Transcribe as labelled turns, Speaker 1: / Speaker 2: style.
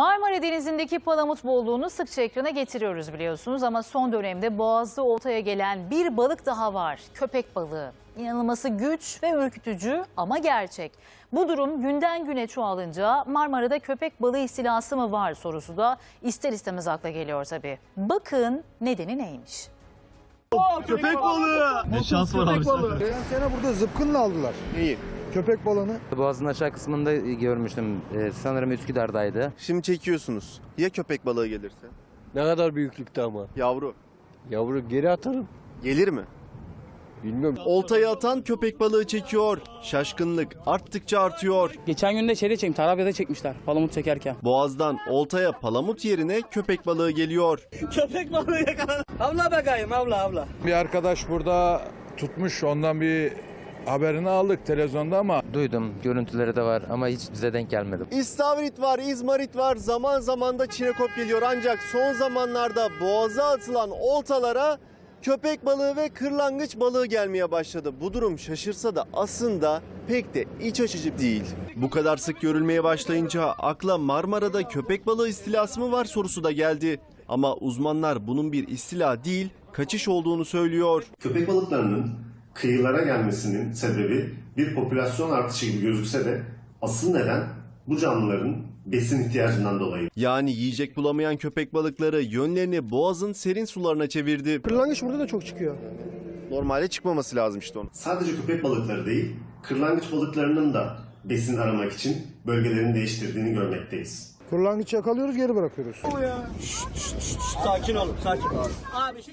Speaker 1: Marmara Denizi'ndeki palamut bolluğunu sıkça ekrana getiriyoruz biliyorsunuz ama son dönemde boğazda oltaya gelen bir balık daha var. Köpek balığı. İnanılması güç ve ürkütücü ama gerçek. Bu durum günden güne çoğalınca Marmara'da köpek balığı istilası mı var sorusu da ister istemez akla geliyor tabii. Bakın nedeni neymiş?
Speaker 2: Köpek balığı.
Speaker 3: Ne şans var abi.
Speaker 4: Geçen sene burada zıpkınla aldılar
Speaker 2: Neyi?
Speaker 4: Köpek balığını.
Speaker 5: Boğazın aşağı kısmında görmüştüm. Ee, sanırım Üsküdar'daydı.
Speaker 2: Şimdi çekiyorsunuz. Ya köpek balığı gelirse?
Speaker 6: Ne kadar büyüklükte ama.
Speaker 2: Yavru.
Speaker 6: Yavru geri atarım.
Speaker 2: Gelir mi?
Speaker 6: Bilmiyorum.
Speaker 2: Oltayı atan köpek balığı çekiyor. Şaşkınlık arttıkça artıyor.
Speaker 7: Geçen gün de şeyde çekmiş, Tarabya'da çekmişler palamut çekerken.
Speaker 2: Boğazdan oltaya palamut yerine köpek balığı geliyor.
Speaker 7: Köpek balığı yakaladı. Avla bakayım avla avla.
Speaker 8: Bir arkadaş burada tutmuş ondan bir haberini aldık televizyonda ama
Speaker 5: Duydum, görüntüleri de var ama hiç bize denk gelmedi.
Speaker 2: İstavrit var, izmarit var, zaman zaman da çinekop geliyor. Ancak son zamanlarda boğaza atılan oltalara köpek balığı ve kırlangıç balığı gelmeye başladı. Bu durum şaşırsa da aslında pek de iç açıcı değil. Bu kadar sık görülmeye başlayınca akla Marmara'da köpek balığı istilası mı var sorusu da geldi. Ama uzmanlar bunun bir istila değil, kaçış olduğunu söylüyor.
Speaker 9: Köpek balıklarının kıyılara gelmesinin sebebi bir popülasyon artışı gibi gözükse de asıl neden bu canlıların besin ihtiyacından dolayı.
Speaker 2: Yani yiyecek bulamayan köpek balıkları yönlerini boğazın serin sularına çevirdi.
Speaker 4: Kırlangıç burada da çok çıkıyor.
Speaker 2: Normalde çıkmaması lazım işte onun.
Speaker 9: Sadece köpek balıkları değil, kırlangıç balıklarının da besin aramak için bölgelerini değiştirdiğini görmekteyiz.
Speaker 4: Kırlangıç yakalıyoruz geri bırakıyoruz.
Speaker 7: Sakin olun sakin. Abi şu